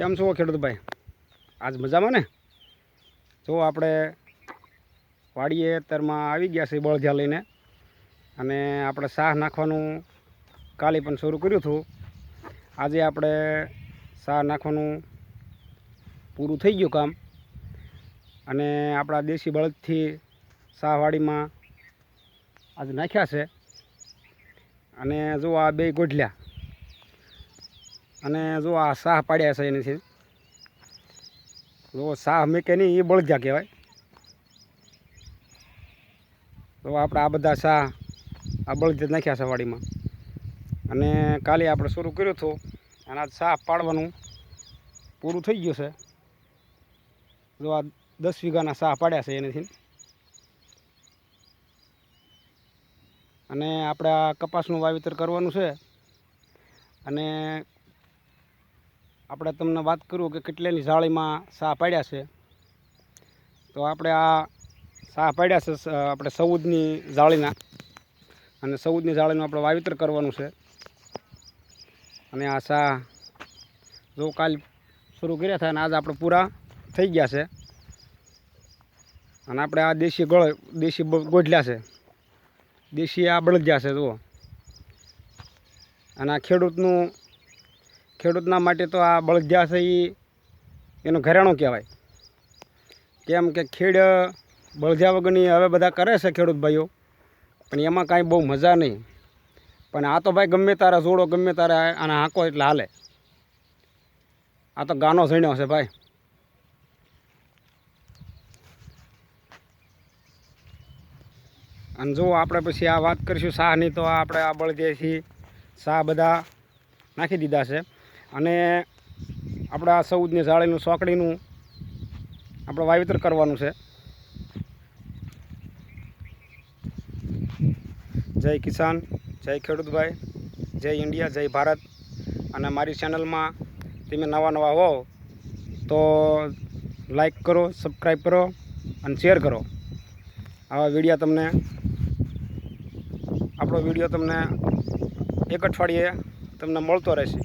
કેમ છો ખેડૂતભાઈ? આજ મજામાં ને? જો આપણે વાડીએ અત્યારમાં આવી ગયા છે બળજા લઈને અને આપણે શાહ નાખવાનું કાલે પણ શરૂ કર્યું હતું. આજે આપણે શાહ નાખવાનું પૂરું થઈ ગયું કામ. અને આપણા દેશી બળદથી શાહ વાડીમાં આજે નાખ્યા છે. અને જો આ બે ગોઠલ્યા અને જો આ શાહ પાડ્યા છે એનાથી. જો શાહ મેકે નહીં, એ બળદિયા કહેવાય. તો આપણે આ બધા શાહ આ બળદિયા નાખ્યા છે વાડીમાં. અને કાલે આપણે શરૂ કર્યું હતું, અને આજ શાહ પાડવાનું પૂરું થઈ ગયું છે. જો આ દસ વીઘાના શાહ પાડ્યા છે એનાથી. અને આપણે આ કપાસનું વાવેતર કરવાનું છે. અને આપણે તમને વાત કરું કે કેટલાની જાળીમાં સા પાડ્યા છે. તો આપણે આ સા પાડ્યા છે આપણે સૌદની જાળીના. અને સૌદની જાળીનું આપણે વાવેતર કરવાનું છે. અને આ સા જો કાલ શરૂ કર્યા હતા અને આજ આપણે પૂરા થઈ ગયા છે. અને આપણે આ દેશી ગળ, દેશી બ- છે. દેશી આ બળદિયા છે, જુઓ. અને આ ખેડૂતનું ખેડૂતના માટે તો આ બળદિયા છે એ એનું ઘરેણું કહેવાય. કેમ કે ખેડ બળદિયા વગરની હવે બધા કરે છે ખેડૂત ભાઈઓ, પણ એમાં કાંઈ બહુ મજા નહીં. પણ આ તો ભાઈ ગમે તારા જોડો, ગમે તારા આને હાંકો એટલે હાલે. આ તો ગાનો ઝીણ્યો છે ભાઈ. અને જો આપણે પછી આ વાત કરીશું, શાહની તો આપણે આ બળદિયાથી શાહ બધા નાખી દીધા છે. અને આપણે આ સૌદની જાળીનું સોકડીનું આપણે વાવેતર કરવાનું છે. જય કિસાન, જય ખેડૂતભાઈ, જય ઇન્ડિયા, જય ભારત. અને મારી ચેનલમાં તમે નવા નવા હો તો લાઈક કરો, સબસ્ક્રાઈબ કરો અને શેર કરો. આવા વિડીયા તમને આપણો વીડિયો તમને એક અઠવાડિયે તમને મળતો રહેશે.